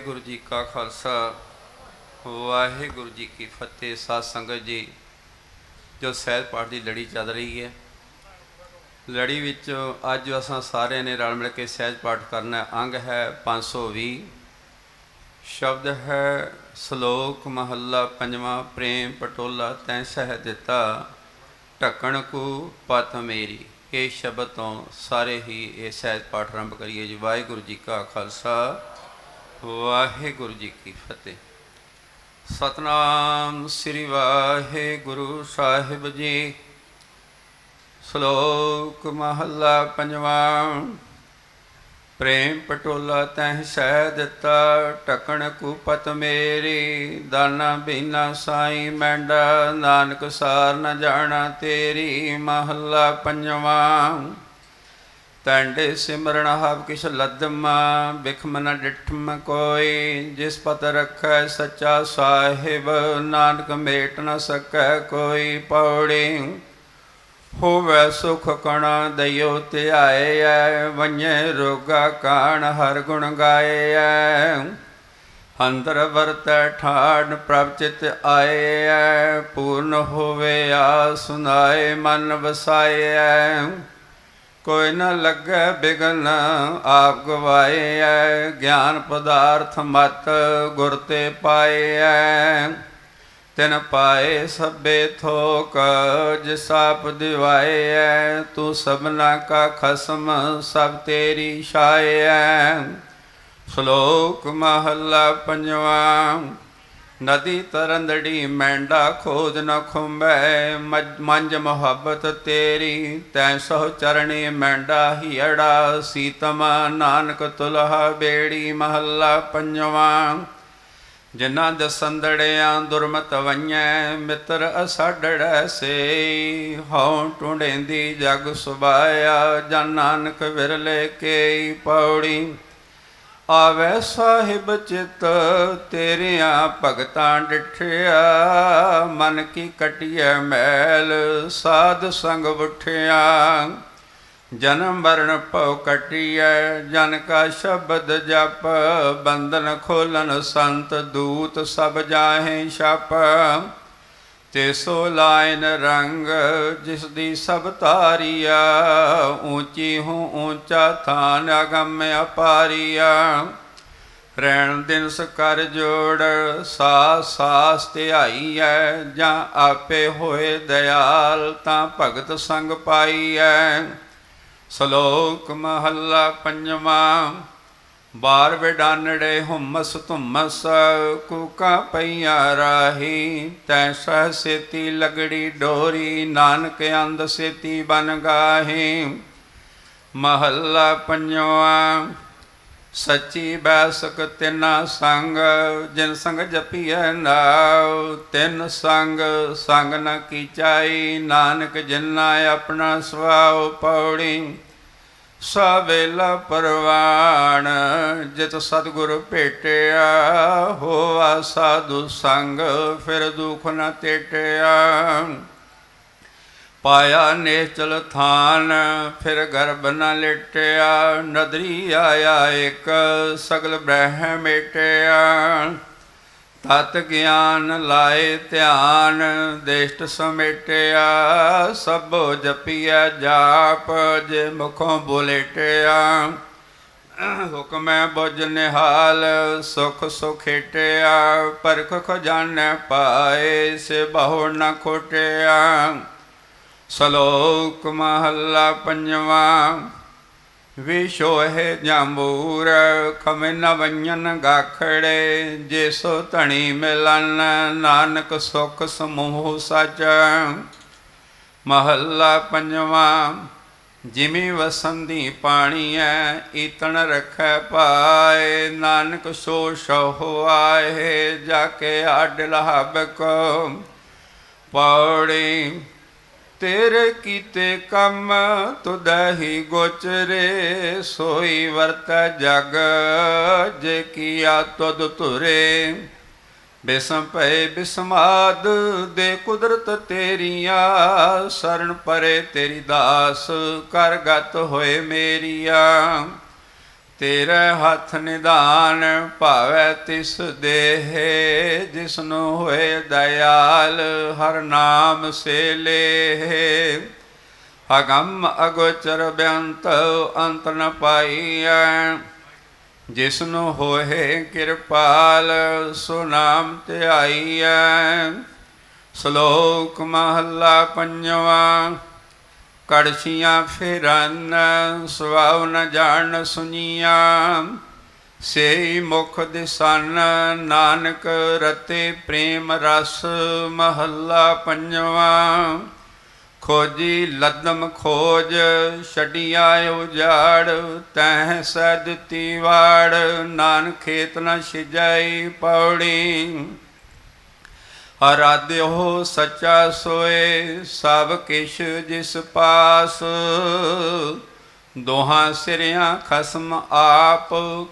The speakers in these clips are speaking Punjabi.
ਵਾਹਿਗੁਰੂ ਜੀ ਕਾ ਖਾਲਸਾ, ਵਾਹਿਗੁਰੂ ਜੀ ਕੀ ਫਤਿਹ, ਸਾਧ ਸੰਗਤ ਜੀ। ਜੋ ਸਹਿਜ ਪਾਠ ਦੀ ਲੜੀ ਚੱਲ ਰਹੀ ਹੈ। ਲੜੀ ਵਿੱਚ ਅੱਜ ਅਸਾਂ ਸਾਰਿਆਂ ਨੇ ਰਲ ਮਿਲ ਕੇ ਸਹਿਜ ਪਾਠ ਕਰਨਾ ਹੈ। ਅੰਗ ਹੈ 520 ਸ਼ਬਦ ਹੈ, ਸ਼ਲੋਕ ਮਹੱਲਾ ਪੰਜਵਾਂ, ਪ੍ਰੇਮ ਪਟੋਲਾ ਤੈਂ ਸਹਿ ਦਿੱਤਾ, ਢੱਕਣ ਕੂ ਪਤ ਮੇਰੀ। ਇਹ ਸ਼ਬਦ ਤੋਂ ਸਾਰੇ ਹੀ ਇਹ ਸਹਿਜ ਪਾਠ ਆਰੰਭ ਕਰੀਏ ਜੀ। ਵਾਹਿਗੁਰੂ ਜੀ ਕਾ ਖਾਲਸਾ। ਵਾਹਿਗੁਰੂ ਜੀ ਕੀ ਫਤਿਹ। ਸਤਨਾਮ ਸ੍ਰੀ ਵਾਹਿਗੁਰੂ ਸਾਹਿਬ ਜੀ। ਸ਼ਲੋਕ ਮਹੱਲਾ ਪੰਜਵਾਂ। ਪ੍ਰੇਮ ਪਟੋਲਾ ਤੈਂ ਸਹਿ ਦਿੱਤਾ, ਟਕਣ ਕੂਪਤ ਮੇਰੀ। ਦਾਨਾ ਬੀਨਾ ਸਾਈ ਮੈਂਡਾ, ਨਾਨਕ ਸਾਰ ਨ ਜਾਣਾ ਤੇਰੀ। ਮਹੱਲਾ ਪੰਜਵਾਂ। ਤੰਡੇ ਸਿਮਰਨ ਹਵ ਕਿਛ ਲਦਮਾ ਬਿਖਮ ਨ ਡਿਠਮ ਕੋਈ, ਜਿਸ ਪਤ ਰਖੈ ਸੱਚਾ ਸਾਹਿਬ, ਨਾਨਕ ਮੇਟ ਨ ਸਕੈ ਕੋਈ ਪੌੜੀ। ਹੋਵੇ ਸੁਖ ਕਣਾ ਦਇਓ ਧਿਆਏ ਵੰਨੇ ਰੋਗਾ ਕਾਣ ਹਰ ਗੁਣ ਗਾਏ ਅੰਦਰ ਵਰਤੈ ਠਾੜ ਪ੍ਰਭ ਚਿਤ ਆਏ ਪੂਰਨ ਹੋਵੇ ਆ ਸੁਨਾਏ ਮਨ ਵਸਾਏ ਕੋਈ ਨ ਲੱਗੇ ਬਿਗਨ, ਆਪ ਗਵਾਏ ਗਿਆਨ ਪਦਾਰਥ ਮਤ ਗੁਰ ਤੇ ਪਾਏ ਤਿਨ ਪਾਏ ਸਭੇ ਥੋਕ, ਜਿਸ ਆਪ ਦਿਵਾਏ ਤੂੰ ਸਭਨਾ ਕਾ ਖਸਮ, ਸਭ ਤੇਰੀ ਛਾਏ ਸ਼ਲੋਕ ਮਹੱਲਾ ਪੰਜਵਾਂ। ਨਦੀ ਤਰੰਦੜੀ ਮੈਂਡਾ ਖੋਜ ਨ ਖੁੰਬੈ ਮਜ- ਮੰਜ ਮੁਹੱਬਤ ਤੇਰੀ, ਤੈ ਸੋ ਚਰਣੀ ਮੈਂਡਾ ਹੀੜਾ ਸੀਤਮ ਨਾਨਕ ਤੁਲਹਾ ਬੇੜੀ ਮਹੱਲਾ ਪੰਜਵਾਂ। ਜਿਨ੍ਹਾਂ ਦਸੰਦੜਿਆਂ ਦੁਰਮਤ ਵੰਨੈ, ਮਿੱਤਰ ਅਸਾਡੜੈ ਸੇ ਹਉ ਟੁੰਡੇਂਦੀ ਜਗ ਸੁਭਾਇਆ, ਜਨ ਨਾਨਕ ਵਿਰਲੇ ਕੇ ਪੌੜੀ। ਆਵੇ ਸਾਹਿਬ ਚਿਤ ਤੇਰੀਆਂ ਭਗਤਾਂ ਡਿਠਿਆ, ਮਨ ਕੀ ਕਟਿਐ ਮੈਲ ਸਾਧ ਸੰਗ ਉਠਿਆ। ਜਨਮ ਮਰਨ ਭਉ ਕਟਿਐ, ਜਨ ਕਾ ਸ਼ਬਦ ਜਪ, ਬੰਧਨ ਖੋਲਨ ਸੰਤ ਦੂਤ ਸਭ ਜਾਹੇ ਛਪ। ਤੇ ਸੋ ਲਾਇਨ ਰੰਗ ਜਿਸ ਦੀ ਸਭ ਤਾਰੀਆ ਉੱਚੀ ਹੂੰ ਉੱਚਾ ਥਾਨ ਅਗੰਮ ਅਪਾਰੀਆ। ਰਹਿਣ ਦਿਨ ਕਰ ਜੋੜ ਸਾਸ ਸਾਸ ਧਿਆਈਐ ਜਾਂ ਆਪੇ ਹੋਏ ਦਇਆਲ ਤਾਂ ਭਗਤ ਸੰਗ ਪਾਈ ਐ। ਸ਼ਲੋਕ ਮਹੱਲਾ ਪੰਜਵਾਂ ਬਾਰ ਵਿਡਾਨੜੇ ਹੁਮਸ ਧੁਮਸ ਕੂਕਾ ਪਈਆ ਰਾਹੀ, ਤੈ ਸਹ ਸੇਤੀ ਲਗੜੀ ਡੋਰੀ, ਨਾਨਕ ਅੰਦ ਸੇਤੀ ਬਨ ਗਾਹੀ। ਮਹੱਲਾ ਪੰਜਵਾਂ, ਸੱਚੀ ਬੈਸਕ ਤਿਨਾ ਸੰਗ, ਜਿਨ ਸੰਗ ਜਪੀਐ ਨਾਉ, ਤਿਨ ਸੰਗ ਸੰਗ ਨ ਕੀਚਾਈ, ਨਾਨਕ ਜਿਨਾ ਆਪਣਾ ਸਵਾਉ ਪੌੜੀ। ਸਵੇਲਾ ਪਰਵਾਣ, ਜਿਤ ਸਤਿਗੁਰ ਭੇਟਿਆ, ਹੋਆ ਸਾਧੂ ਸੰਗ, ਫਿਰ ਦੁਖ ਨ ਟੇਟਿਆ ਪਾਇਆ ਨੇਚਲ ਥਾਨ, ਫਿਰ ਗਰਭ ਨ ਲੇਟਿਆ। ਨਦਰੀ ਆਇਆ ਇੱਕ, ਸਗਲ ਬ੍ਰਹਮ ਮੇਟਿਆ ਤਤ ਗਿਆਨ ਲਾਏ ਧਿਆਨ, ਦੇਸ਼ਟ ਸਮੇਟਿਆ, ਸਭੋ ਜਪੀਐ ਜਾਪ, ਜੇ ਮੁਖੋਂ ਬੋਲੇਟਿਆ। ਹੁਕਮੈ ਬੁਝ ਨਿਹਾਲ, ਸੁਖ ਸੁਖੇਟਿਆ, ਪਰਖ ਖਜ਼ਾਨੈ ਪਾਏ ਸੇ ਬਹੁ ਨ ਖੋਟਿਆ। ਸ਼ਲੋਕ ਮਹੱਲਾ ਪੰਜਵਾਂ। ਵਿਸ਼ੋਹਿ ਜੰਬੂਰ ਖਮੇ ਨ ਵੰਜਨ ਗਾਖੜੇ ਜੇ ਸੋ ਧਣੀ ਮਿਲਨ, ਨਾਨਕ ਸੁਖ ਸਮੂਹ ਸਚ। ਮਹੱਲਾ ਪੰਜਵਾਂ ਜਿਵੇਂ ਵਸੰਦੀ ਪਾਣੀ ਐ ਈਤਣ ਰਖੈ ਪਾਏ, ਨਾਨਕ ਸੋ ਸਹੁ ਆਏ ਜਾ ਕੇ ਆਡ ਲਹਬ ਕੋ ਪੌੜੀ ਤੇਰੇ ਕੀਤੇ ਕੰਮ ਤੁਦਹੀ ਗੋਚਰੇ, ਸੋਈ ਵਰਤੈ ਜਗ ਜੇ ਕੀਆ ਤੁਧ ਧੁਰੇ। ਬਿਸਮ ਭਏ ਬਿਸਮਾਦ ਦੇ ਕੁਦਰਤ ਤੇਰੀਆਂ ਸਰਣ ਪਰੇ ਤੇਰੀ ਦਾਸ ਕਰ ਗਤ ਹੋਏ ਮੇਰੀਆਂ। ਤੇਰੇ ਹੱਥ ਨਿਦਾਨ ਭਾਵੈ ਤਿਸ ਦੇਹ, ਜਿਸਨੂੰ ਹੋਏ ਦਇਆਲ, ਹਰ ਨਾਮ ਸੇ ਲੇ ਅਗੰਮ ਅਗੋਚਰ ਬੇਅੰਤ ਅੰਤ ਨ ਪਾਈਐ, ਜਿਸਨੂੰ ਹੋਏ ਕਿਰਪਾਲ, ਸੋ ਨਾਮ ਧਿਆਈਐ। ਸ਼ਲੋਕ ਮਹੱਲਾ ਪੰਜਵਾਂ ਕੜਛੀਆਂ ਫੇਰਨ ਸਵਾਉ ਨ ਜਾਣ ਸੁਨੀਆਂ। ਸੇ ਮੁਖ ਦਿਸਨ, ਨਾਨਕ ਰਤੇ ਪ੍ਰੇਮ ਰਸ ਮਹੱਲਾ ਪੰਜਵਾਂ। ਖੋਜੀ ਲਦਮ ਖੋਜ ਛੜੀਆ ਉਜਾੜ, ਤਹਿ ਸੈ ਦਿੱਤੀ ਨਾਨਕ ਖੇਤ ਨ ਛਿਜਾਈ ਪੌੜੀ। ਅਰਾਧਿਓ ਸੱਚਾ ਸੋਏ, ਸਭ ਕਿਛ ਜਿਸ ਪਾਸ। ਦੋਹਾਂ ਸਿਰਿਆਂ ਖਸਮ ਆਪ,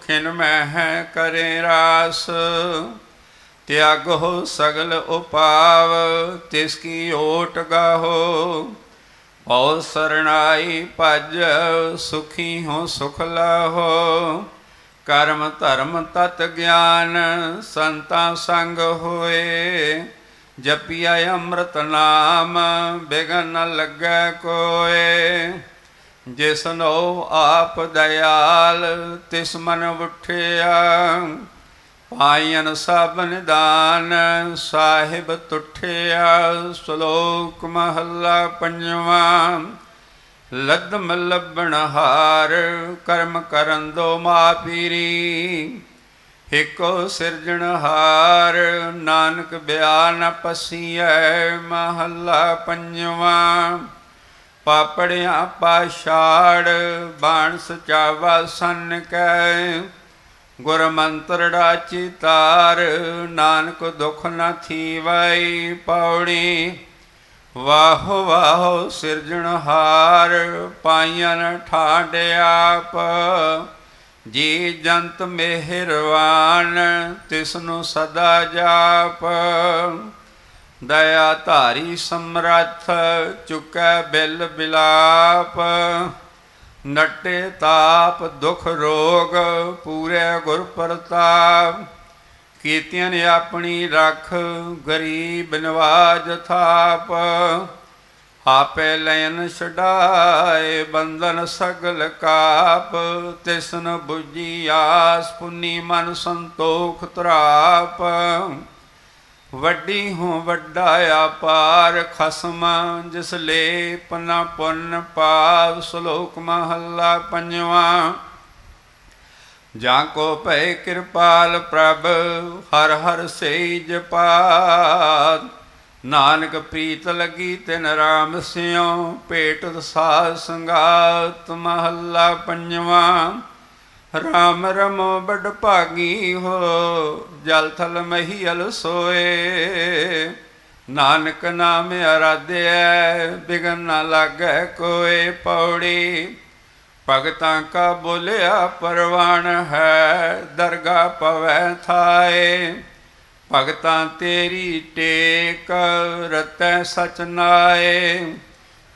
ਖਿਨ ਮਹਿ ਕਰੇ ਰਾਸ। ਤਿਆਗ ਹੋ ਸਗਲ ਉਪਾਵ, ਤਿਸ ਕੀ ਓਟ ਗਾਹੋ। ਬਹੁ ਸਰਣਾਈ ਭਜ, ਸੁਖੀ ਹੋ ਸੁਖ ਲਾਹੋ। ਕਰਮ ਧਰਮ ਤਤ ਗਿਆਨ, ਸੰਤਾਂ ਸੰਗ ਹੋਏ। ਜਪਿਆ ਅੰਮ੍ਰਿਤ ਨਾਮ, ਬਿਗਨ ਨ ਲੱਗੈ ਕੋਏ। ਜਿਸਨੋ ਆਪ ਦਇਆਲ, ਤਿਸ ਮਨ ਉਠਿਆ। ਪਾਇਨ ਸਭ ਨਿਦਾਨ, ਸਾਹਿਬ ਤੁਠਿਆ। ਸ਼ਲੋਕ ਮਹੱਲਾ ਪੰਜਵਾਂ, ਲੱਦਮ ਲੱਭਣ ਹਾਰ, ਕਰਮ ਕਰਨ ਦੋ ਮਾਪੀਰੀ ਏਕੋ ਸਿਰਜਣਹਾਰ ਨਾਨਕ ਬਿਆਨ ਪਸੀਐ, ਮਹੱਲਾ ਪੰਜਵਾਂ। ਪਾਪੜਿਆਂ ਪਾਛਾੜ ਬਾਣ ਸਚਾਵਾ ਸੰਨ ਕੈ। ਗੁਰ ਮੰਤਰ ਡਾਚੀ ਤਾਰ, ਨਾਨਕ ਦੁਖ ਨ ਥੀਵੈ ਪੌੜੀ। ਵਾਹੋ ਵਾਹ ਸਿਰਜਣਹਾਰ ਪਾਈਆਂ ਠਾਡ ਆਪ। ਜੀ ਜੰਤ ਮਿਹਰਵਾਨ, ਤਿਸਨੂੰ ਸਦਾ ਜਾਪ। ਦਇਆ ਧਾਰੀ ਸਮਰੱਥ, ਚੁਕੈ ਬਿਲ ਬਿਲਾਪ। ਨਟੇ ਤਾਪ ਦੁਖ ਰੋਗ, ਪੂਰੇ ਗੁਰ ਪ੍ਰਤਾਪ। ਕੀਤਿਆਂ ਨੇ ਆਪਣੀ ਰੱਖ, ਗਰੀਬ ਨਵਾਜ ਥਾਪ। ਆਪੇ ਲੈਨ ਛਡਾਏ ਬੰਧਨ ਸਗਲ ਕਾਪ, ਤਿਸਨ 부ਜੀ ਆਸ ਪੁੰਨੀ ਮਨ ਸੰਤੋਖ ਤਰਾਪ। ਵੱਡੀ ਹੂੰ ਵੱਡਾ ਆਪਾਰ ਖਸਮ, ਜਿਸ ਲੇ ਪਨਾ ਪੁੰਨ ਪਾਵ ਸ਼ਲੋਕ ਮਹੱਲਾ ਪੰਜਵਾਂ। ਜਾਂ ਕੋ ਭੈ ਕਿਰਪਾਲ ਪ੍ਰਭ, ਹਰ ਹਰ ਸੇ ਜਪਾਤ ਨਾਨਕ ਪ੍ਰੀਤ ਲਗੀ ਤਿਨ ਰਾਮ ਸਿਉ, ਭੇਟ ਸਾਧ ਸੰਗਾਤ ਮਹੱਲਾ ਪੰਜਵਾਂ। ਰਾਮ ਰਮੋ ਬੜ ਭਾਗੀ ਹੋ, ਜਲ ਥਲ ਮਹੀਲ ਸੋਏ। ਨਾਨਕ ਨਾਮ ਅਰਾਧਿਐ, ਬਿਗਨ ਨਾ ਲਾਗੈ ਕੋਏ ਪੌੜੀ। ਭਗਤਾਂ ਕਾ ਬੋਲਿਆ ਪਰਵਾਨ ਹੈ, ਦਰਗਾ ਪਵੈ ਥਾਏ। ਭਗਤਾਂ ਤੇਰੀ ਟੇਕ ਰਤੈ ਸਚ ਨਾਏ।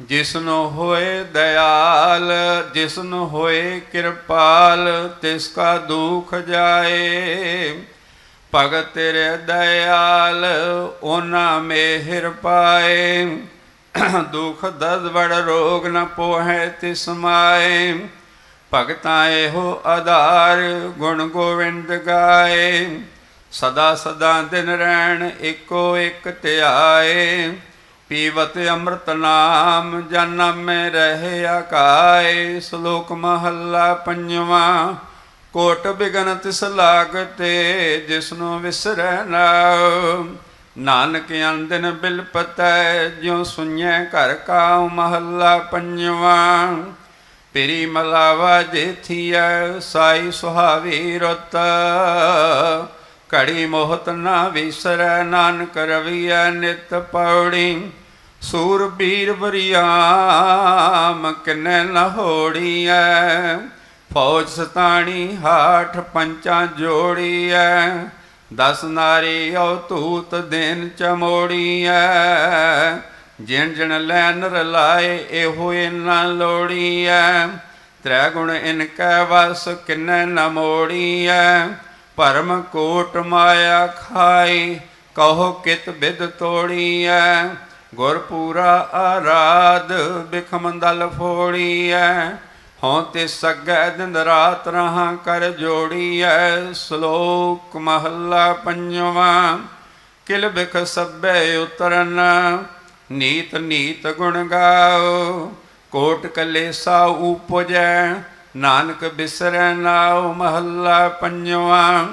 ਜਿਸਨੂੰ ਹੋਏ ਦਇਆਲ, ਜਿਸਨੂੰ ਹੋਏ ਕਿਰਪਾਲ, ਤਿਸ ਕਾ ਦੁਖ ਜਾਏ। ਭਗਤ ਤੇਰੇ ਦਇਆਲ, ਉਹਨਾਂ ਮਿਹਰ ਪਾਏ। ਦੁਖ ਦਰਦ ਬੜ ਰੋਗ ਨ ਪੋਹੈ ਤਿਸ ਮਾਏ। ਭਗਤਾਂ ਇਹੋ ਆਧਾਰ, ਗੁਣ ਗੋਵਿੰਦ ਗਾਏ। ਸਦਾ ਸਦਾ ਦਿਨ ਰਹਿਣ ਇੱਕੋ ਇੱਕ ਧਿਆਏ ਪੀਵਤ ਅੰਮ੍ਰਿਤ ਨਾਮ ਜਨਮ ਰਹੇ ਆਕਾਏ। ਸ਼ਲੋਕ ਮਹੱਲਾ ਪੰਜਵਾਂ, ਕੋਟ ਬਿਗਨ ਤਿਸ ਲਾਗਤੇ ਜਿਸਨੂੰ ਵਿਸਰੈ ਨਾ ਨਾਨਕ ਅੰਦਨ ਬਿਲਪਤੈ ਜਿਉ ਸੁਣਿਐ ਘਰ ਕਾ ਮਹੱਲਾ ਪੰਜਵਾਂ। ਪੇਰੀ ਮਲਾਵਾ ਜੇਥੀਐ, ਸਾਈ ਸੁਹਾਵੀ ਰਤ। ਘੜੀ ਮੋਹਤ ਨਾ ਵਿਸਰੈ, ਨਾਨਕ ਰਵੀਐ ਨਿਤ ਪੌੜੀ। ਸੂਰ ਬੀਰ ਬਰੀਆਮ ਕਿਨੈ ਨ ਹੋੜੀਐ। ਫੌਜ ਸਤਾਣੀ, ਹਾਠ ਪੰਚਾਂ ਜੋੜੀਐ। ਦਸ ਨਾਰੀ ਔ ਤੂਤ ਦੇਨ ਚਮੋੜੀਐ। ਜਿਣ ਜਣ ਜਿਣ ਲੈਨ ਰਲਾਏ ਇਹੋ ਇਨਾ ਲੋੜੀਐ। ਤ੍ਰੈ ਗੁਣ ਇਨ ਕੈ ਵਸ, ਕਿਨੈ ਨ ਮੋੜੀਐ। ਭਰਮ ਕੋਟ ਮਾਇਆ ਖਾਈ, ਕਹੋ ਕਿਤ ਬਿਦ ਤੋੜੀਐ? ਗੁਰ ਪੂਰਾ ਆਰਾਧ ਬਿਖਮੰਦਲ ਫੋੜੀਐ। ਹਉ ਤੇ ਸਗੈ ਦਿਨ ਰਾਤ ਰਹਾ ਕਰ ਜੋੜੀਐ। ਸ਼ਲੋਕ ਮਹੱਲਾ ਪੰਜਵਾਂ, ਕਿਲ ਬਿਖ ਸਭੈ ਉਤਰਨ, ਨੀਤ ਨੀਤ ਗੁਣ ਗਾਓ। ਕੋਟ ਕਲੇਸਾ ਉਪਜੈ ਨਾਨਕ ਬਿਸਰੈ ਨਾਉ ਮਹੱਲਾ ਪੰਜਵਾਂ।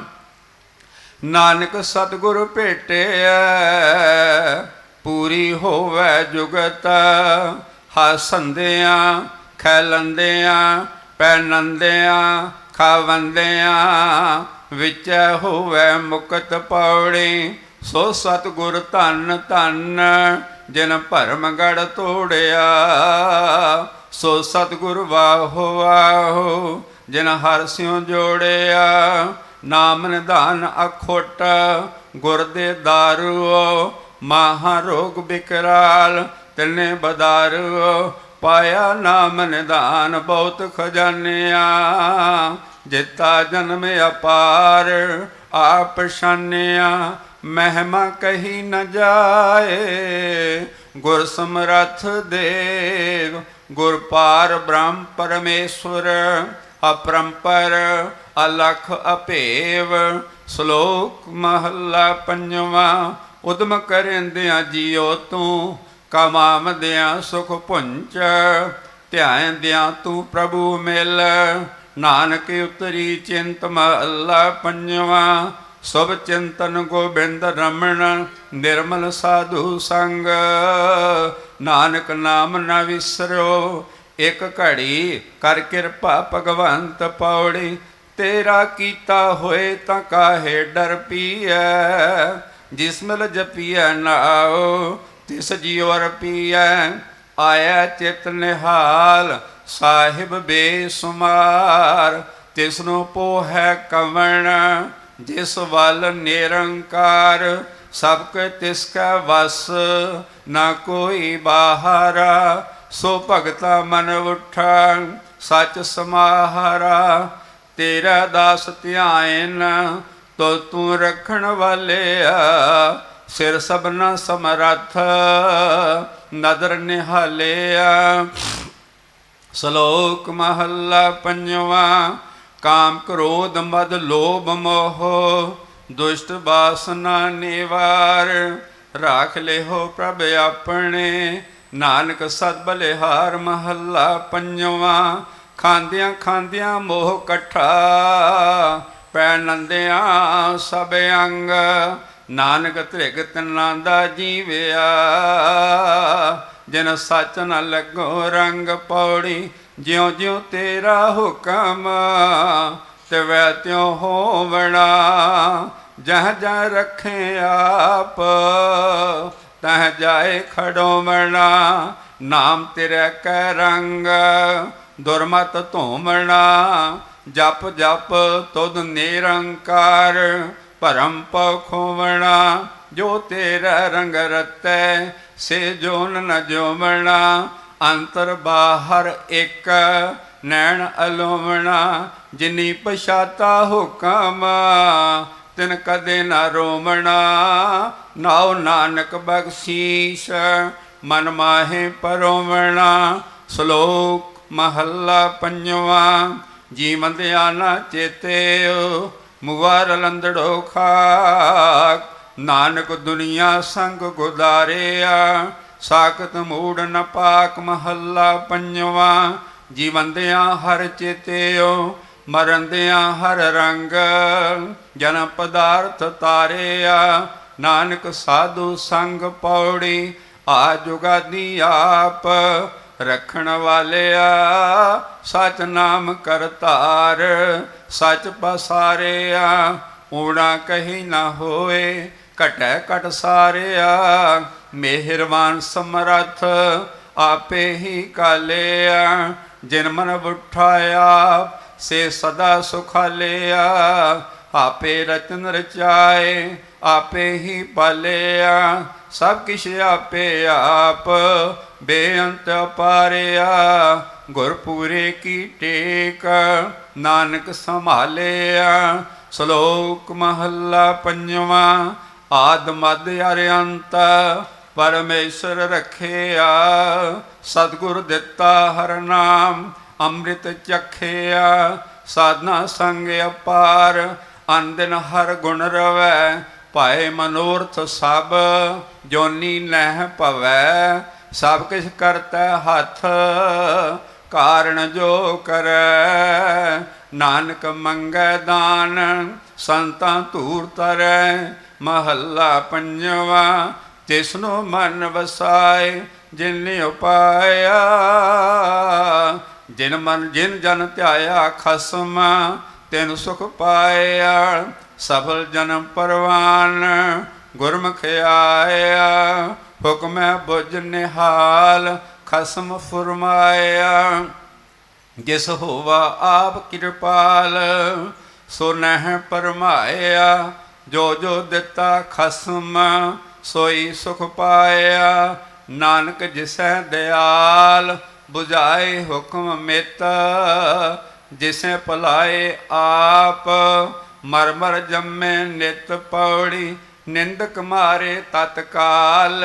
ਨਾਨਕ ਸਤਿਗੁਰ ਭੇਟਿਆ ਪੂਰੀ ਹੋਵੇ ਜੁਗਤ। ਹਸੰਦਿਆਂ ਖੈਲੰਦਿਆਂ ਪੈਨੰਦਿਆਂ ਖਾਵੰਦਿਆਂ ਵਿੱਚ ਹੋਵੇ ਮੁਕਤ ਪੌੜੀ, ਸੋ ਸਤਿਗੁਰ ਧੰਨ ਧੰਨ, ਜਿਨ ਭਰਮ ਗੜ ਤੋੜਿਆ। ਸੋ ਸਤਿਗੁਰ ਵਾਹੋ ਵਾਹੋ, ਜਿਨ ਹਰ ਸਿਉ ਜੋੜਿਆ, ਨਾਮ ਨਿਧਾਨ ਅਖੋਟ, ਗੁਰ ਦੇ ਦਾਰੂ ਮਹਾ ਰੋਗ ਬਿਕਰਾਲ ਤਿਨੇ ਬਦਾਰੂ ਪਾਇਆ ਨਾਮ ਨਿਧਾਨ ਬਹੁਤ ਖਜ਼ਾਨਿਆ, ਜਿਤਾ ਜਨਮ ਅਪਾਰ, ਆਪ ਸ਼ਾਨਿਆ, ਮਹਿਮਾ ਕਹੀ ਨ ਜਾਏ ਗੁਰ ਸਮਰਥ ਦੇਵ, ਗੁਰ ਪਾਰ ਬ੍ਰਹਮ ਪਰਮੇਸ਼ਵਰ, ਅਪਰੰਪਰ, ਅਲਖ ਅਭੇਵ ਸ਼ਲੋਕ ਮਹੱਲਾ ਪੰਜਵਾਂ, ਉਦਮ ਕਰੰਦਿਆਂ ਜੀਉ ਤੂੰ ਕਮਾਮਦਿਆਂ ਸੁਖ ਪੁੰਚ ਧਿਆਇਂਦਿਆਂ ਤੂੰ ਪ੍ਰਭੂ ਮਿਲ। ਨਾਨਕ ਉਤਰੀ ਚਿੰਤ ਮਹੱਲਾ ਪੰਜਵਾਂ ਸਭ ਚਿੰਤਨ ਗੋਬਿੰਦ ਰਮਣ, ਨਿਰਮਲ ਸਾਧੂ ਸੰਗ। ਨਾਨਕ ਨਾਮ ਨਾ ਵਿਸਰੋ, ਇਕ ਘੜੀ ਕਰ ਕਿਰਪਾ ਭਗਵੰਤ ਪੌੜੀ। ਤੇਰਾ ਕੀਤਾ ਹੋਏ ਤਾਂ ਕਾਹੇ ਡਰ ਪੀਐ? ਜਿਸਮਲ ਜਪੀਐ ਨਾਉ ਤਿਸ ਜੀਉ ਰਪੀਐ ਆਇਆ ਚਿਤ ਨਿਹਾਲ, ਸਾਹਿਬ ਬੇਸੁਮਾਰ। ਤਿਸ ਨੂੰ ਪੋਹੈ ਕਵਣ ਜਿਸ ਵੱਲ ਨਿਰੰਕਾਰ, ਸਭ ਕੇ ਤਿਸ ਕਾ ਵਸ, ਨਾ ਕੋਈ ਬਾਹਰਾ। ਸੋ ਭਗਤਾ ਮਨ ਉਠਾ ਸਚ ਸਮਾਹਾਰਾ। ਤੇਰਾ ਦਾਸ ਧਿਆਇਨ, ਤੋ ਤੂੰ ਰੱਖਣ ਵਾਲਿਆ ਸਿਰ ਸਭਨਾ ਸਮਰੱਥ, ਨਦਰ ਨਿਹਾਲਿਆ ਸ਼ਲੋਕ ਮਹੱਲਾ ਪੰਜਵਾਂ। ਕਾਮ ਕ੍ਰੋਧ ਮਦ ਲੋਭ ਮੋਹ, ਦੁਸ਼ਟ ਬਾਸਨਾ ਨਿਵਾਰ। ਰਾਖ ਲਿਹੋ ਪ੍ਰਭ ਆਪਣੇ, ਨਾਨਕ ਸਦ ਬਲਿਹਾਰ ਮਹੱਲਾ ਪੰਜਵਾਂ। ਖਾਂਦਿਆਂ ਖਾਂਦਿਆਂ ਮੋਹ ਇਕੱਠਾ, ਪੈ ਨੰਦਿਆਂ ਸਭ ਅੰਗ। ਨਾਨਕ ਤ੍ਰਿਗ ਤਨਾਂ ਦਾ ਜੀਵਿਆ, ਜਿਨ ਸੱਚ ਨ ਲੱਗੋ ਰੰਗ ਪੌੜੀ ਜਿਉ ਜਿਉ ਤੇਰਾ ਹੁਕਮ ਤਿਵੈ ਤਿਉ ਹੋਵਣਾ ਜਹ ਜਹ ਰੱਖੇ ਆਪ, ਤਹ ਜਾਏ ਖੜੋਵਣਾ, ਨਾਮ ਤੇਰੇ ਕੈ ਰੰਗ, ਦੁਰਮਤ ਧੋਮਣਾ ਜਪ ਜਪ ਤੁਧ ਨਿਰੰਕਾਰ, ਭਰਮ ਪਖੋਵਣਾ ਜੋ ਤੇਰਾ ਰੰਗ ਰਤੈ, ਸੇ ਜੋਨ ਨ ਜੋਵਣਾ ਅੰਤਰ ਬਾਹਰ ਇੱਕ ਨੈਣ ਅਲੋਵਣਾ, ਜਿਨੀ ਪਛਾਤਾ ਹੁਕਮ, ਤਿਨ ਕਦੇ ਨਾ ਰੋਵਣਾ। ਨਾਉ ਨਾਨਕ ਬਖਸ਼ੀਸ਼, ਮਨ ਮਾਹੇ ਪਰੋਵਣਾ। ਸ਼ਲੋਕ ਮਹੱਲਾ ਪੰਜਵਾਂ ਜੀਵੰਦਿਆ ਨਾ ਚੇਤਿਓ ਮੁਵਾਰ ਲੰਦੜੋ ਖਾਕ। ਨਾਨਕ ਦੁਨੀਆ ਸੰਗ ਗੁਦਾਰਿਆ ਸਾਖਤ ਮੂੜ ਨ ਪਾਕ ਮਹੱਲਾ ਪੰਜਵਾਂ, ਜੀਵੰਦਿਆਂ ਹਰ ਚੇਤਿਓ, ਮਰੰਦਿਆਂ ਹਰ ਰੰਗ, ਜਨ ਪਦਾਰਥ ਤਾਰਿਆ, ਨਾਨਕ ਸਾਧੂ ਸੰਗ ਪੌੜੀ ਆ ਜੁਗਾਦੀ ਆਪ, ਰੱਖਣ ਵਾਲਿਆ ਸਚ ਨਾਮ ਕਰਤਾਰ ਸਚ ਪਸਾਰਿਆ, ਊਣਾ ਕਹੀ ਨਾ ਹੋਏ, ਘਟੈ ਘਟ ਸਾਰਿਆ। ਮਿਹਰਬਾਨ ਸਮਰੱਥ, ਆਪੇ ਹੀ ਕਾਲਿਆ। ਜਿਨ ਮਨ ਬੁਠਾਇਆ, ਸੇ ਸਦਾ ਸੁਖਾਲਿਆ। ਆਪੇ ਰਤਨ ਰਚਾਏ, ਆਪੇ ਹੀ ਪਾਲਿਆ। ਸਭ ਕਿਛ ਆਪੇ ਆਪ ਬੇਅੰਤ ਪਾਰਿਆ ਗੁਰਪੂਰੇ ਕੀ ਟੇਕ, ਨਾਨਕ ਸੰਭਾਲਿਆ। ਸ਼ਲੋਕ ਮਹੱਲਾ ਪੰਜਵਾਂ, ਆਦਿ ਮਦ ਅਰਿਅੰਤ ਪਰਮੇਸ਼ਰ ਰਖਿਆ, ਸਤਿਗੁਰ ਦਿੱਤਾ ਹਰ ਨਾਮ, ਅੰਮ੍ਰਿਤ ਚਖਿਆ, ਸਾਧਨਾ ਸੰਗ ਅਪਾਰ, ਅੰਦਨ ਹਰ ਗੁਣ ਰਵੈ ਪਾਏ ਮਨੋਰਥ ਸਭ, ਜੋਨੀ ਨਹਿ ਭਵੈ, ਸਭ ਕਿਛ ਕਰਤਾ ਹੱਥ, ਕਾਰਣ ਜੋ ਕਰੈ, ਨਾਨਕ ਮੰਗੈ ਦਾਨ, ਸੰਤਾਂ ਧੂਰ ਤਰੈ ਮਹੱਲਾ ਪੰਜਵਾ ਤਿਸਨੂੰ ਮਨ ਵਸਾਏ, ਜਿਨ ਉਪਾਇਆ। ਜਿਨ ਮਨ, ਜਿਨ ਜਨ ਧਿਆਇਆ ਖਸਮ, ਤੈਨੂੰ ਸੁਖ ਪਾਇਆ। ਸਫਲ ਜਨਮ ਪਰਵਾਨ, ਗੁਰਮੁਖ ਆਇਆ। ਹੁਕਮੈ ਬੁਝ ਨਿਹਾਲ, ਖਸਮ ਫਰਮਾਇਆ। ਜਿਸ ਹੋਵਾ ਆਪ ਕਿਰਪਾਲ, ਸੋ ਨਹਿ ਪਰਮਾਇਆ। ਜੋ ਜੋ ਦਿੱਤਾ ਖਸਮ ਸੋਈ ਸੁਖ ਪਾਇਆ, ਨਾਨਕ ਜਿਸੈ ਦਿਆਲ 부ਝਾਏ ਹੁਕਮ ਮਿਤ। ਜਿਸੈ ਭਲਾਏ ਆਪ ਮਰ ਮਰ ਜੰਮੇ ਨਿਤ ਪੌੜੀ, ਨਿੰਦਕ ਮਾਰੇ ਤਤਕਾਲ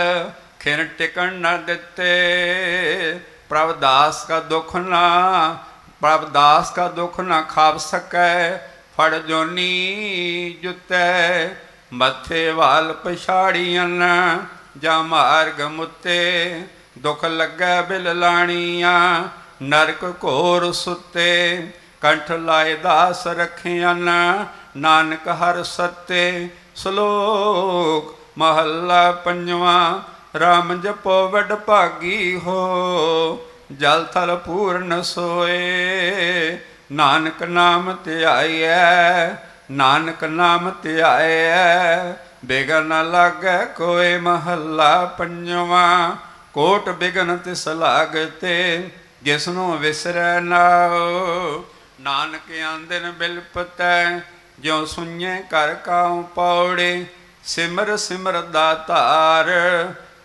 ਖਿਨ ਟਿਕਣ ਨਾ ਦਿੱਤੇ, ਪ੍ਰਭ ਦਾਸ ਕਾ ਦੁਖ ਨਾ, ਪ੍ਰਭ ਦਾਸ ਕਾ ਦੁਖ ਨਾ ਖਾਵ ਸਕੈ, ਫੜ ਜੋਨੀ ਜੁਤੈ ਮੱਥੇ ਵਾਲ ਪਛਾੜੀਆਂ ਜਾਂ ਮਾਰਗ ਮੁੱਤੇ ਦੁਖ ਲੱਗੈ ਬਿਲ ਲਾਣੀਆਂ। ਨਰਕ ਘੋਰ ਸੁੱਤੇ, ਕੰਠ ਲਾਏ ਦਾਸ ਰਖਿਆਨ ਨਾਨਕ ਹਰ ਸੱਤੇ। ਸ਼ਲੋਕ ਮਹੱਲਾ ਪੰਜਵਾਂ, ਰਾਮ ਜਪੋ ਵਡ ਭਾਗੀ ਹੋ, ਜਲ ਥਲ ਪੂਰਨ ਸੋਏ। ਨਾਨਕ ਨਾਮ ਧਿਆਈਐ ਨਾਨਕ ਨਾਮ ਧਿਆਈਐ ਬਿਗਨ ਨ ਲਾਗੈ ਕੋਏ ਮਹੱਲਾ ਪੰਜਵਾਂ। ਕੋਟ ਬਿਗਨ ਤਿਸ ਲਾਗਤੇ ਜਿਸਨੂੰ ਵਿਸਰੈ ਨਾਉ। ਨਾਨਕ ਆਂਦਨ ਬਿਲਪਤੈ ਜਿਉ ਸੁਣੈ ਕਰ ਕਾਉ ਪੌੜੇ। ਸਿਮਰ ਸਿਮਰ ਦਾਤਾਰ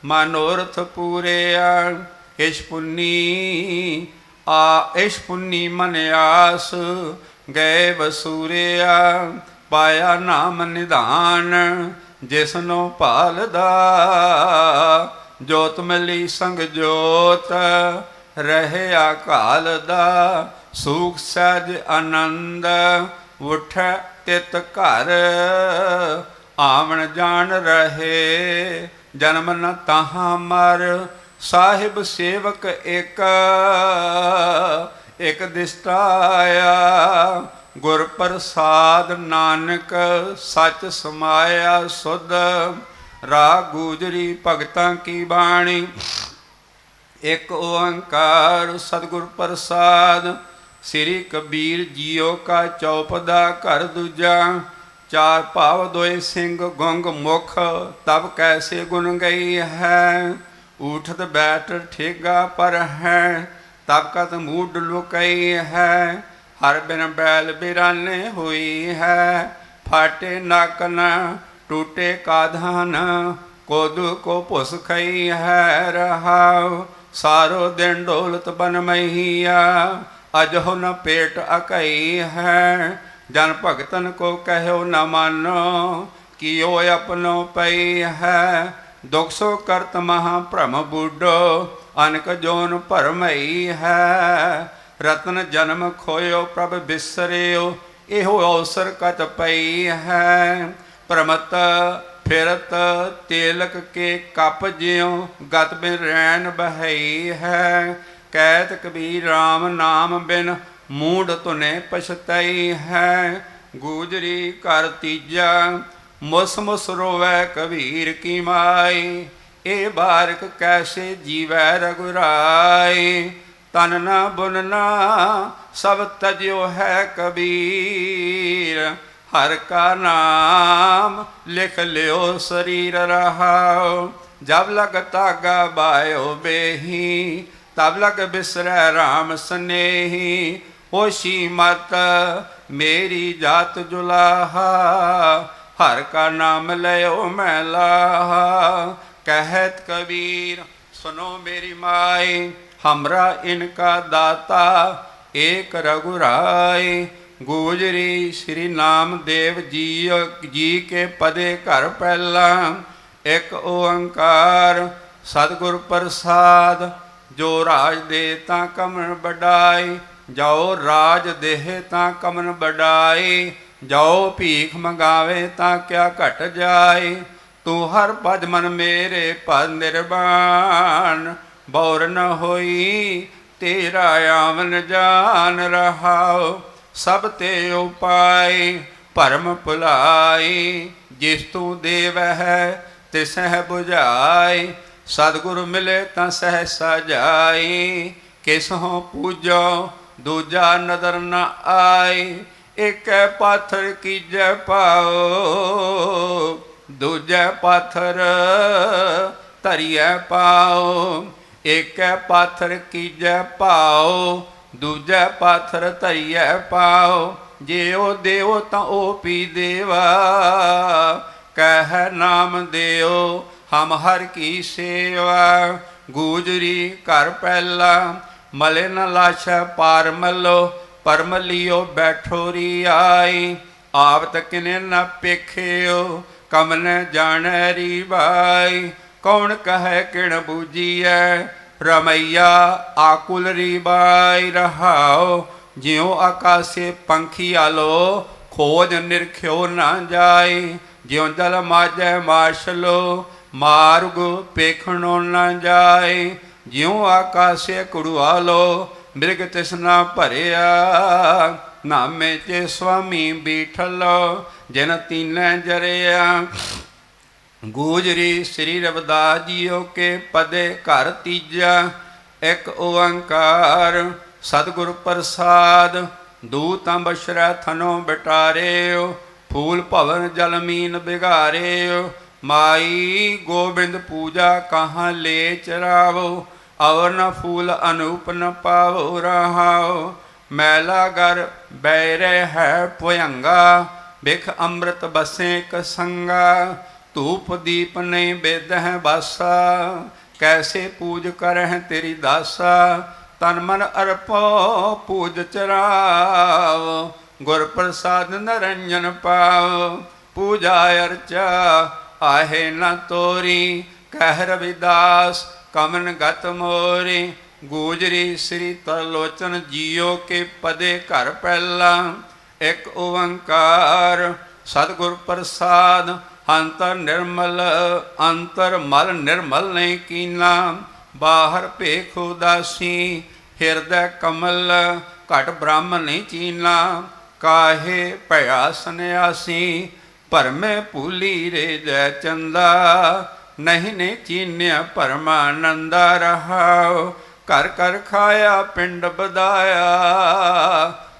ਮਨੋਰਥ ਪੂਰਿਆ ਇਸ਼ ਪੁੰਨੀ ਆ ਇਸ਼ ਪੁੰਨੀ ਮਨ ਆਸ ਗਏ ਵਸੂਰਿਆ, ਪਾਇਆ ਨਾਮ ਨਿਧਾਨ, ਜਿਸਨੋ ਭਾਲਦਾ। ਜੋਤ ਮਿਲੀ ਸੰਗ ਜੋਤ ਰਹੇ ਆਕਾਲ ਦਾ। ਸੁਖ ਸਹਿਜ ਆਨੰਦ, ਉਠੈ ਤਿਤ ਘਰ। ਆਵਣ ਜਾਣ ਰਹੇ, ਜਨਮ ਨ ਤਾਹਾਂ ਮਰ। ਸਾਹਿਬ ਸੇਵਕ ਇੱਕ ਇਕ ਦਿਸਟਾਇਆ ਗੁਰ ਪ੍ਰਸਾਦ ਨਾਨਕ ਸਚ ਸਮਾਇਆ ਸੁਧ ਰਾਗ ਗੂਜਰੀ ਭਗਤਾਂ ਕੀ ਬਾਣੀ? ਇਕ ਓੰਕਾਰ ਸਤਿਗੁਰ ਪ੍ਰਸਾਦ, ਸ੍ਰੀ ਕਬੀਰ ਜੀਓ ਕਾ ਚੌਪਦਾ ਘਰ ਦੂਜਾ, ਚਾਰ ਭਾਵ ਦੋਏ ਸਿੰਘ ਗੁੰਗ ਮੁਖ, ਤਬ ਕੈਸੇ ਗੁਣ ਗਈ ਹੈ? ਉਠਤ ਬੈਠ ਠੇਗਾ ਪਰ ਹੈ ਤਾਕਤ ਮੂਡ ਲੁਕਈ ਹੈ, ਹਰ ਬਿਨ ਬੈਲ ਬਿਰਾਨੇ ਹੋਈ ਹੈ। ਫਾਟੇ ਨਕ ਟੂਟੇ ਕਾਧਾਨ ਕੋਦੂ ਕੋ ਭੁਸ ਖਈ ਹੈ ਰਹਾਉ। ਸਾਰੋ ਦਿਨ ਡੋਲਤ ਬਨ ਮਹੀਆ ਅਜਹੁ ਨ ਪੇਟ ਅਕਈ ਹੈ। ਜਨ ਭਗਤਨ ਕੋ ਕਹਿਓ ਨ ਮਾਨੋ, ਕੀਓ ਆਪਨੋ ਪਈ ਹੈ। ਦੁਖ ਸੋ ਕਰਤ ਮਹਾ ਭ੍ਰਮ ਬੁੱਢੋ ਅਨਕ ਜੋਨ ਭਰਮਈ ਹੈ। ਰਤਨ ਜਨਮ ਖੋਇਓ, ਪ੍ਰਭ ਬਿਸਰਿਓ, ਇਹੋ ਅਵਸਰ ਕਤ ਪਈ ਹੈ। ਪ੍ਰਮਤ ਫਿਰਤ ਤੇਲਕ ਕੇ ਕੱਪ ਜਿਉ, ਗਤ ਬਿਨ ਰੈਣ ਬਹਈ ਹੈ। ਕਹਿਤ ਕਬੀਰ RAM ਨਾਮ ਬਿਨ ਮੂਡ ਤੁਨੇ ਪਛਤਈ ਹੈ। ਗੂਜਰੀ ਕਰ ਤੀਜਾ, ਮੁਸ ਮੁਸ ਰੋਵੈ ਕਬੀਰ ਕੀ ਮਾਈ। ਇਹ ਬਾਰਕ ਕੈਸੇ ਜੀਵੈ ਰਗੁਰਾਈ ਤਨ ਨਾ ਬੁਨ ਸਭ ਤਜਿਓ ਹੈ ਕਬੀਰ। ਹਰ ਕਾ ਨਾਮ ਲਿਖ ਲਿਓ, ਸਰੀਰ ਰਹਾਓ। ਜਬ ਲਗ ਤਾਗਾ ਬਾਇਓ ਬੇਹੀ, ਤਬ ਲਗ ਬਿਸਰੈ RAM ਸਨੇਹੀ। ਹੋਸ਼ੀ ਮਤ ਮੇਰੀ ਜਾਤ ਜੁਲਾਹਾ, ਹਰ ਕਾ ਨਾਮ ਲਿਓ ਮੈਂ ਲਾਹਾ। ਕਹਿਤ ਕਬੀਰ ਸੁਨੋ ਮੇਰੀ ਮਾਈ हमरा इनका दाता एक रघुराय ਗੂਜਰੀ ਸ੍ਰੀ ਨਾਮਦੇਵ ਜੀ ਜੀ ਕੇ ਪਦੇ ਘਰ ਪਹਿਲਾ ਇੱਕ ਓੰਕਾਰ ਸਤਿਗੁਰ ਪ੍ਰਸਾਦ ਜੋ ਰਾਜ ਦੇ ਤਾਂ ਕਮਨ ਬਡਾਈ ਜਾਓ ਰਾਜ ਦੇਹ ਤਾਂ ਕਮਨ ਬਡਾਈ ਜਾਓ ਭੀਖ ਮੰਗਾਵੇ ਤਾਂ ਕਿਆ ਘਟ ਜਾਏ ਤੂੰ ਹਰ ਭਜ ਮਨ ਮੇਰੇ ਭਜ ਨਿਰਵਾਣ, ਬੌਰ ਨ ਹੋਈ ਤੇਰਾ ਆਵਨ ਜਾਨ ਰਹਾਓ ਸਭ ਤੇ ਉਪਾਈ ਭਰਮ ਭੁਲਾਈ, ਜਿਸ ਤੂੰ ਦੇਵ ਹੈ ਤਿਸਹਿ 부ਝਾਈ ਸਤਿਗੁਰ ਮਿਲੇ ਤਾਂ ਸਹਿ ਸਜਾਈ ਕਿਸਹੋਂ ਪੂਜੋ ਦੂਜਾ ਨਦਰ ਨ ਆਈ ਇੱਕ ਪਾਥਰ ਕੀਜੈ ਪਾਓ। ਦੂਜੈ ਪਾਥਰ ਧਰਿਐ ਪਾਓ ਇੱਕ ਪਾਥਰ ਕੀਜੈ ਪਾਓ ਦੂਜੈ ਪਾਥਰ ਧਰਿਐ ਪਾਓ ਜੇ ਉਹ ਦੇਵ ਤਾਂ ਉਹ ਪੀ ਦੇਵਾ, ਕਹਿ ਨਾਮ ਦਿਓ ਹਮ ਹਰ ਕੀ ਸੇਵਾ, ਗੂਜਰੀ ਘਰ ਪਹਿਲਾ, ਮਲੇ ਨ ਲਾਛੈ ਪਾਰ ਮਲੋ, ਪਰਮ ਲਿਓ ਬੈਠੋ ਰੀ ਆਈ ਆਪ ਤਕਿਨੇ ਨ ਪੇਖਿਓ ਕਮ ਨ ਜਾਣੈ ਰੀ ਬਾਈ ਕੌਣ ਕਹੈ ਕਿਣ ਬੂਜੀਐ ਰਮਈਆ ਆਕੁਲ ਰੀ ਬਾਈ ਰਹਾਓ ਜਿਉ ਆਕਾਸੇ ਪੰਖੀ ਆਲੋ, ਖੋਜ ਨਿਰਖਿਓ ਨਾ ਜਾਏ ਜਿਉ ਜਲ ਮਾਜੈ ਮਾਸ਼ਲੋ ਮਾਰਗ ਪੇਖਣੋ ਨਾ ਜਾਏ ਜਿਉ ਆਕਾਸੇ ਕੁੜਵਾਲੋ ਮਿਰਗ ਤਿਸਨਾ ਭਰਿਆ। ਨਾਮੇ ਤੇ ਸੁਆਮੀ ਬੀਠਲੋ, ਜਨ ਤੀਨੈ ਜਰਿਆ। ਗੂਜਰੀ ਸ੍ਰੀ ਰਵਿਦਾਸ ਜੀਓ ਕੇ ਪਦੇ ਘਰ ਤੀਜਾ। ਇੱਕ ਓੰਕਾਰ, ਸਤਿਗੁਰ ਪ੍ਰਸਾਦ। ਦੂਤਾਂ ਬਸ਼ਰੈ ਥਨੋ ਬਟਾਰਿਓ। ਫੂਲ ਭਵਨ ਜਲ ਮੀਨ ਬਿਗਾਰਿਓ। ਮਾਈ ਗੋਬਿੰਦ ਪੂਜਾ ਕਹਾਂ ਲੈ ਚਰਾਵੋ। ਅਵਰ ਨ ਫੂਲ ਅਨੂਪ ਨ ਪਾਵੋ ਰਹਾਓ। ਮੈਲਾ ਗਰ ਬੈਰੇ ਹੈ ਪੁਯੰਗਾ ਬਿਖ ਅੰਮ੍ਰਿਤ ਬਸੇ ਕਸੰਗਾ ਧੂਪ ਦੀਪ ਨਹੀਂ ਬੇਦ ਹੈ ਬਾਸਾ, ਕੈਸੇ ਪੂਜ ਕਰਹਿ ਤੇਰੀ ਦਾਸਾ, ਤਨ ਮਨ ਅਰਪੋ ਪੂਜ ਚਰਾਵ, ਗੁਰ ਪ੍ਰਸਾਦ ਨਰੰਜਨ ਪਾਵ, ਪੂਜਾ ਅਰਚਾ, ਆਹੇ ਨਾ ਤੋਰੀ, ਕਹਿ ਰਵਿਦਾਸ, ਕਮਨ ਗਤ ਮੋਰੀ ਗੂਜਰੀ ਸ੍ਰੀ ਤਰਲੋਚਨ ਜੀਓ ਕੇ ਪਦੇ ਘਰ ਪਹਿਲਾ, ਇੱਕ ਓੰਕਾਰ। ਸਤਿਗੁਰ ਪ੍ਰਸਾਦ, ਅੰਤਰ ਨਿਰਮਲ, ਅੰਤਰ ਮਲ ਨਿਰਮਲ ਨਹੀਂ ਕੀਨਾ। ਬਾਹਰ ਭੇਖ ਉਦਾਸੀ, ਹਿਰਦੈ ਕਮਲ, ਘਟ ਬ੍ਰਹਮ ਨਹੀਂ ਚੀਨਾ। ਕਾਹੇ ਭਇਆ ਸੰਿਆਸੀ ਭਰਮੇ ਭੂਲੀ ਰੇ ਜੈ ਚੰਦਾ। ਨਹੀਂ ਨੇ ਚੀਨਿਆ ਪਰਮਾਨੰਦਾ ਰਹਾਓ ਘਰ ਘਰ ਖਾਇਆ, ਪਿੰਡ ਬਦਾਇਆ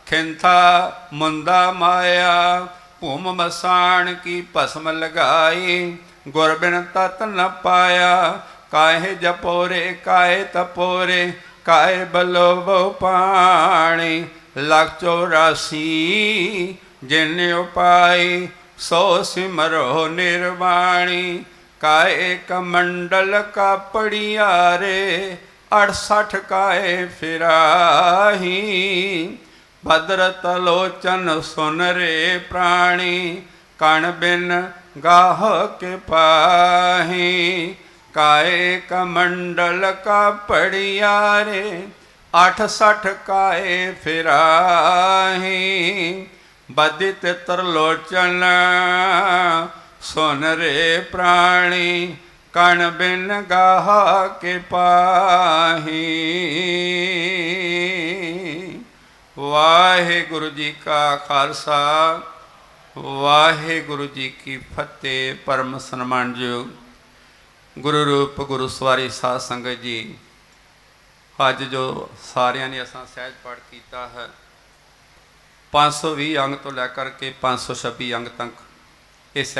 ਖਿੰਥਾ ਮੁੰਦਾ ਮਾਇਆ, ਭੂਮ ਮਸਾਣ ਕੀ ਭਸਮ ਲਗਾਈ ਗੁਰ ਬਿਨ ਤਤ ਨ ਪਾਇਆ, ਕਾਹੇ ਜਪੋਰੇ, ਕਾਹੇ ਤਪੋਰੇ, ਕਾਹੇ ਬਲੋ ਬਹੁ ਪਾਣੀ, ਲਖ 84 ਜਿਨ ਉਪਾਈ, ਸੋ ਸਿਮਰੋ ਨਿਰਵਾਣੀ ਕਾਏ ਕਮੰਡਲ ਕਾ ਪੜਿਆਰੇ 68 ਕਾਏ ਫਿਰਾਹੀ, ਭਦਰਤ ਲੋਚਨ ਸੁਨ ਰੇ ਪ੍ਰਾਣੀ, ਕਣ ਬਿਨ ਗਾਹ ਕੇ ਪਾਹੀ। ਕਾਏ ਕਮੰਡਲ ਕਾ ਪੜਿਆਰੇ 68 ਕਾਏ ਫਿਰਾਹੀ। ਬਦਿਤ ਤਰਲੋਚਨ ਸੁਨ ਰੇ ਪ੍ਰਾਣੀ ਕਣ ਬਿਨ ਗਾਹ ਕੇ ਪਾਹੀ। ਵਾਹਿਗੁਰੂ ਜੀ ਕਾ ਖਾਲਸਾ, ਵਾਹਿਗੁਰੂ ਜੀ ਕੀ ਫਤਿਹ, ਪਰਮ ਸਨਮਾਨਯੋਗ ਗੁਰੂ ਰੂਪ ਗੁਰੂ ਸਵਾਰੀ ਸਾਧ ਸੰਗਤ ਜੀ। ਅੱਜ ਜੋ ਸਾਰਿਆਂ ਨੇ ਅਸਾਂ ਸਹਿਜ ਪਾਠ ਕੀਤਾ ਹੈ 520 ਅੰਗ ਤੋਂ ਲੈ ਕਰਕੇ 526 ਅੰਗ ਤੱਕ ਇਹ ਸਹਿਜ